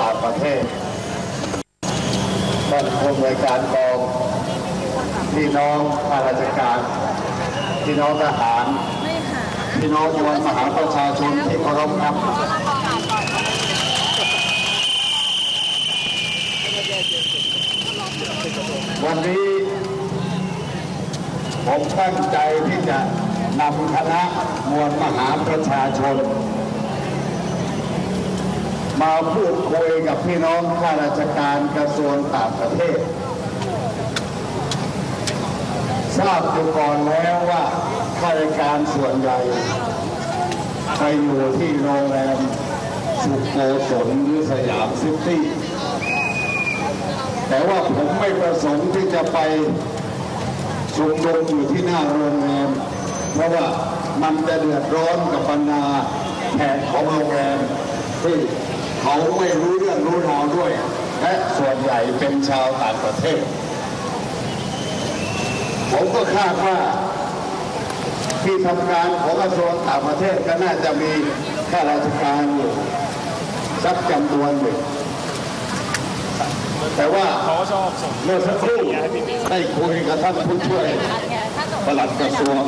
ต่างประเทศท่านผู้อำนวยการกองพี่น้องข้าราชการ พี่น้องทหาร พี่น้องมวลมหาประชาชนที่เคารพครับวันนี้ผมตั้งใจที่จะนำคณะมวลมหาประชาชน มาพูดคุยกับพี่น้องข้าราชการกระทรวงต่างประเทศ ทราบอยู่ก่อนแล้วว่าข้าราชการส่วนใหญ่ไปอยู่ที่โรงแรมสุโกศลหรือสยามซิตี้แต่ว่าผมไม่ประสงค์ที่จะไปชุมนุมอยู่ที่หน้าโรงแรม เพราะว่ามันจะเดือดร้อนกับบรรดาแขกของโรงแรมที่ เขาไม่รู้เรื่องรู้ราวด้วย และส่วนใหญ่เป็นชาวต่างประเทศ ผมก็คาดว่าที่ทำการของกระทรวงต่างประเทศก็น่าจะมีข้าราชการอยู่สักจำนวนหนึ่งแต่ว่าเมื่อสักครู่ได้คุยกับท่านผู้ช่วยปลัดกระทรวง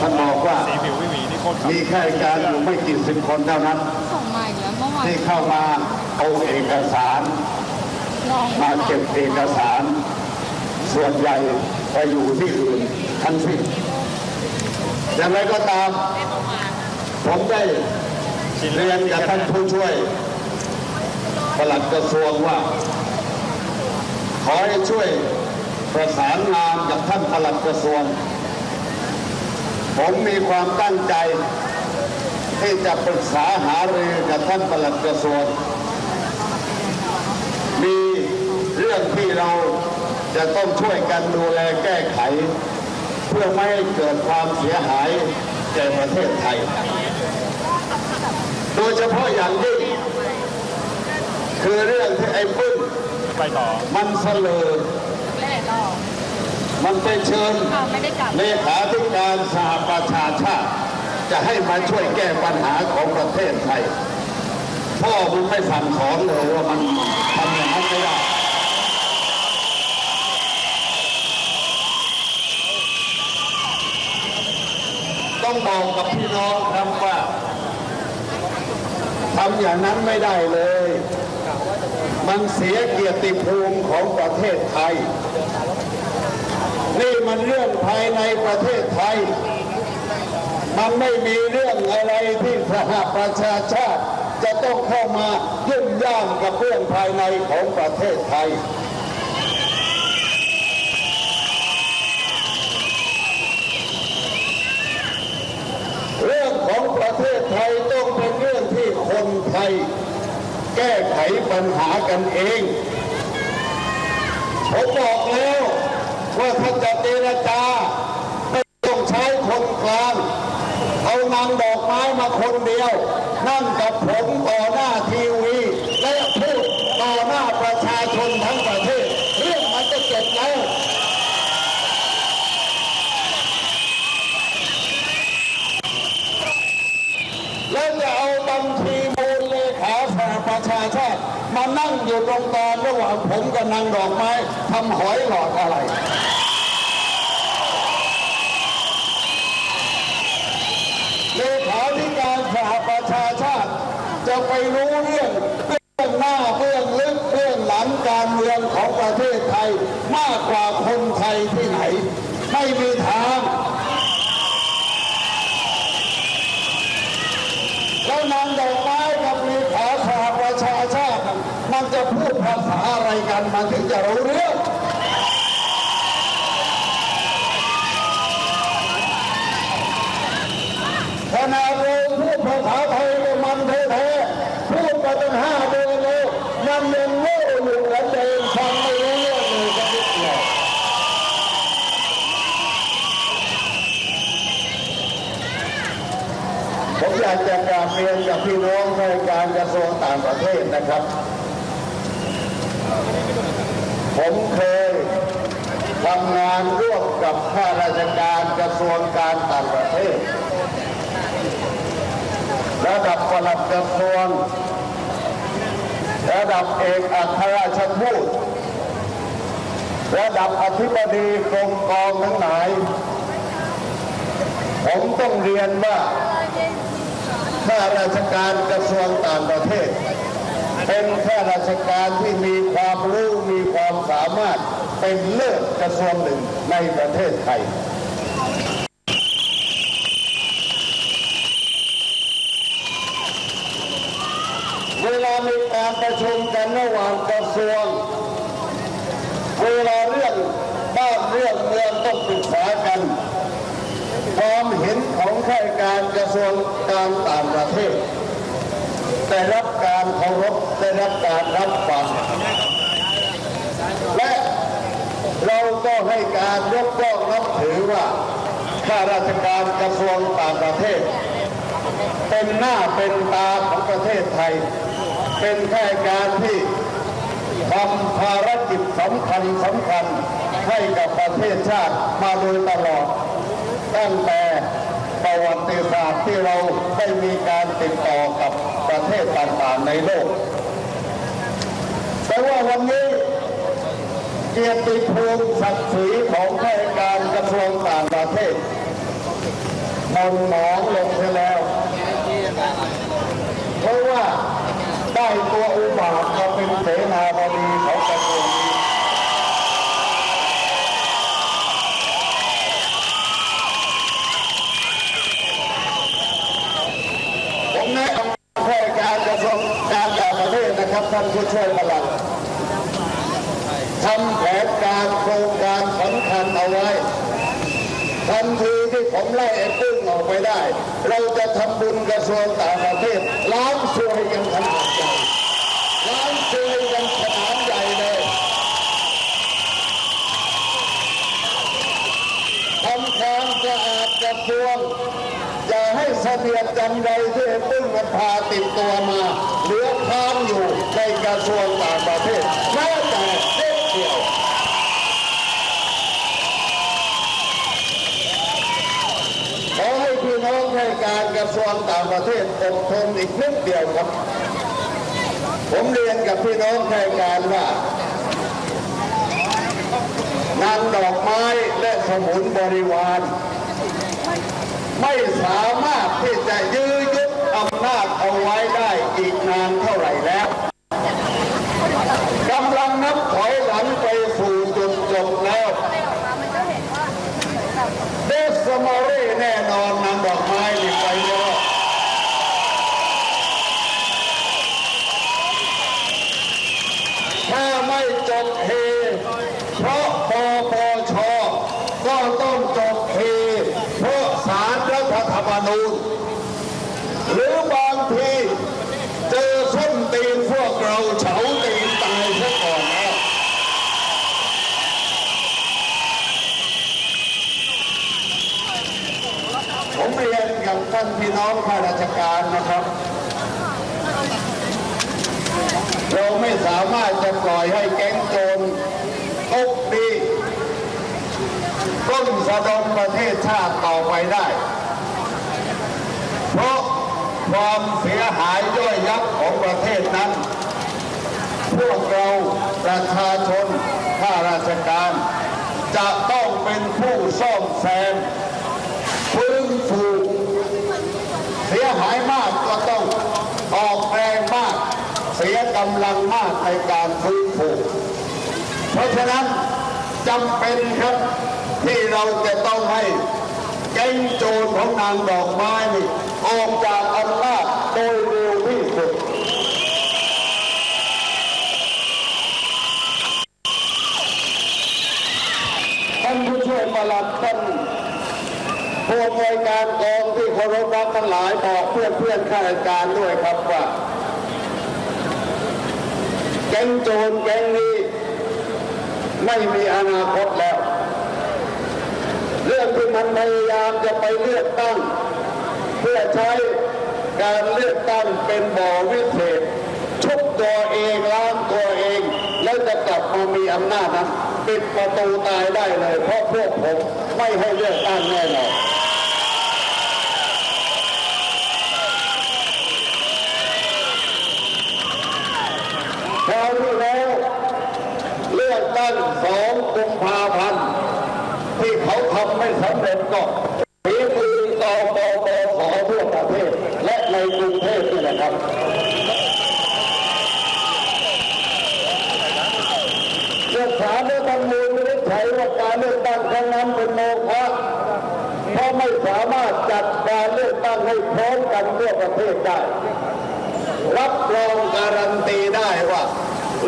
ท่านบอกว่าสีผิววิวีนี่โคตรมีข้าราชการอยู่ไม่กี่สิบคนเท่านั้น ที่เข้ามาเอาเอกสารมาเก็บเอกสาร ส่วนใหญ่ไปอยู่ที่อื่นทั้งสิ้นอย่างไรก็ตาม ผมได้เรียนกับท่านผู้ช่วยปลัดกระทรวงว่า ขอให้ช่วยประสานงานกับท่านปลัดกระทรวง ผมมีความตั้งใจ ที่จะปรึกษาหารือกับท่านปลัดกระทรวง มีเรื่องที่เราจะต้องช่วยกันดูแลแก้ไข เพื่อไม่ให้เกิดความเสียหายแก่ประเทศไทย โดยเฉพาะอย่างยิ่งคือเรื่องที่ไอ้ปุ้นไปต่อมันเสลอแม่ลองมันไปเชิญอ้าวไม่ได้กลับเลขาธิการสหประชาชาติ จะให้มาช่วยแก้ปัญหาของประเทศไทย พ่อมึงไม่สั่งสอนเลยว่ามันทำอย่างนั้นไม่ได้ต้องบอกกับพี่น้องครับว่าทำอย่างนั้นไม่ได้เลย มันเสียเกียรติภูมิของประเทศไทย นี่มันเรื่องภายในประเทศไทย มันไม่มีเรื่องอะไรที่สหประชาชาติ จะต้องเข้ามายุ่งย่ามกับเรื่องภายในของประเทศไทย เรื่องของประเทศไทยต้องเป็นเรื่องที่คนไทย แก้ไขปัญหากันเองผมบอกแล้วว่าถ้าจะเจรจาไม่ต้องใช้คนกลาง เอานางดอกไม้มาคนเดียว นั่งกับผมต่อหน้าทีวี และพูดต่อหน้าประชาชนทั้งประเทศ เรื่องมันจะจบแล้วแล้วจะเอาบัญชีมูลเลขาสหประชาชาติมานั่งอยู่ตรงกลางระหว่างผมกับนางดอกไม้ทำหอยหลอดอะไร เลขาธิการสห ประชาชาติ จะไปรู้เรื่องเรื่องหน้าเรื่องลึกเรื่องหลังการเมืองของประเทศไทย มากกว่าคนไทยที่ไหน ไม่มีทางแล้วนางดอกไม้กับเลขาสหประชาชาติ มันจะพูดภาษาอะไรกันมันถึงจะรู้เรื่อง ขนาดเราพูดภาษาไทยกับมันแท้ๆพูดมาตั้งห้าเดือน แล้วมันยังโง่อยู่เหมือนเดิมฟังไม่รู้เรื่องเลยสักนิดเดียวผมอยากจะกราบเรียนกับพี่น้องข้าราชการกระทรวงต่างประเทศนะครับ ผมเคยทำงานร่วมกับข้าราชการกระทรวงการต่างประเทศระดับปลัดกระทรวง ระดับเอกอัครราชทูตระดับอธิบดีกรมกองทั้งหลาย ผมต้องเรียนว่าข้าราชการกระทรวงต่างประเทศ เป็นข้าราชการที่มีความรู้มีความสามารถเป็นเลิศกระทรวงหนึ่งในประเทศไทย เวลามีการประ ชุมกันระหว่างกระทรวงเวลาเรื่องบ้านเรื่องเมืองต้องปรึกษากันความเห็นของข้าราชการกระทรวงการต่างประเทศได้รับการเคารพได้รับการรับฟังและเราก็ให้การยกย่องนับถือว่าข้าราชการกระทรวงต่างประเทศ เป็นหน้าเป็นตาของประเทศไทย เป็นข้าราชการที่ทำภารกิจสำคัญสำคัญให้กับประเทศชาติมาโดยตลอด ตั้งแต่ประวัติศาสตร์ที่เราได้มีการติดต่อกับประเทศต่างๆในโลก แต่ว่าวันนี้เกียรติภูมิศักดิ์ศรีของข้าราชการกระทรวงต่างประเทศมันหมองลงไปแล้ว เพราะว่า ได้ตัวอุบาทมาเป็นเสนาบดีของกระทรวงนี้ผมแนะนำข้าราชการกระทรวงการต่างประเทศนะครับท่านผู้ช่วยประหลัดทำแผนการโครงการสำคัญเอาไว้ทันทีที่ผมไล่ไอ้ ได้ เราจะทำบุญกระทรวงต่างประเทศล้างซวยกันขนาดใหญ่ล้างซวยกันขนาดใหญ่เลยทำความสะอาดกระทรวงอย่าให้เสนียดจำใดที่ไอ้ปึ้งมันพาติดตัวมาเหลือค้างอยู่ในกระทรวงต่างประเทศแม้แต่เด็กเดียว ขอให้พี่น้องให้การกระ ทรวงต่างประเทศอดทนอีกนิดเดียวครับ ผมเรียนกับพี่น้องให้การว่างานดอกไม้และสมุนบริวารไม่สามารถที่จะยื้อยุดอำนาจเอาไว้ได้อีกนานเท่าไหร่แล้วกำลังนับถอยหลังไปสู่จุดจบแล้วเดสมอรีแน่นอนนำดอกไม้นี่ไปไม่รอดถ้าไม่จบเฮเพราะปปชก็ต้องจบเฮเพราะสารรัฐธรรมนูญ หรือบางทีเจอส้นตีนพวกเราเฉาตีนตายซะก่อนแล้ว ผมเรียนกับท่านพี่น้องข้าราชการนะครับ เราไม่สามารถจะปล่อยให้แก๊งโจรตกดี ต้นสะดมประเทศชาติต่อไปได้ เพราะความเสียหายย่อยยับของประเทศนั้น พวกเราประชาชนข้าราชการ จะต้องเป็นผู้ซ่อมแซมฟื้นฟูเสียหายมากก็ต้องออกแรงมาก เสียกำลังมากในการฟื้นฟูเพราะฉะนั้นจำเป็นครับ ที่เราจะต้องให้แก๊งโจรของนางดอกไม้นี่ออกจากอำนาจโดยเร็วที่สุดท่านผู้ช่วยประหลัดท่านผู้อำนวยการกองที่เคารพรักทั้งหลายบอกเพื่อนเพื่อนข้าราชการด้วยครับว่าแก๊งโจรแก๊งนี้ไม่มีอนาคตแล้ว มันพยายามจะไปเลือกตั้ง เพื่อใช้การเลือกตั้งเป็นบ่อวิเศษชุบตัวเองล้างตัวเอง แล้วจะกลับมามีอำนาจนั้นปิดประตูตายได้เลย เพราะพวกผมไม่ให้เลือกตั้งแน่นอนผตั้งสองกุมภาพันธ์ ที่เขาทำไม่สำเร็จก็ฝีมือกกปสทั่วประเทศ และในกรุงเทพนี่แหละครับเรื่องสารรัฐธรรมนูญไม่ได้ใช้ว่าการเลือกตั้งครั้งนั้นเป็นโมฆะเพราะไม่สามารถจัดการเลือกตั้งให้พร้อมกันทั่วประเทศได้ รับรองการันตีได้ว่า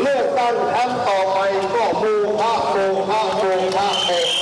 เลือกตั้งครั้งต่อไปก็โมฆะโมฆะโมฆะโมฆะ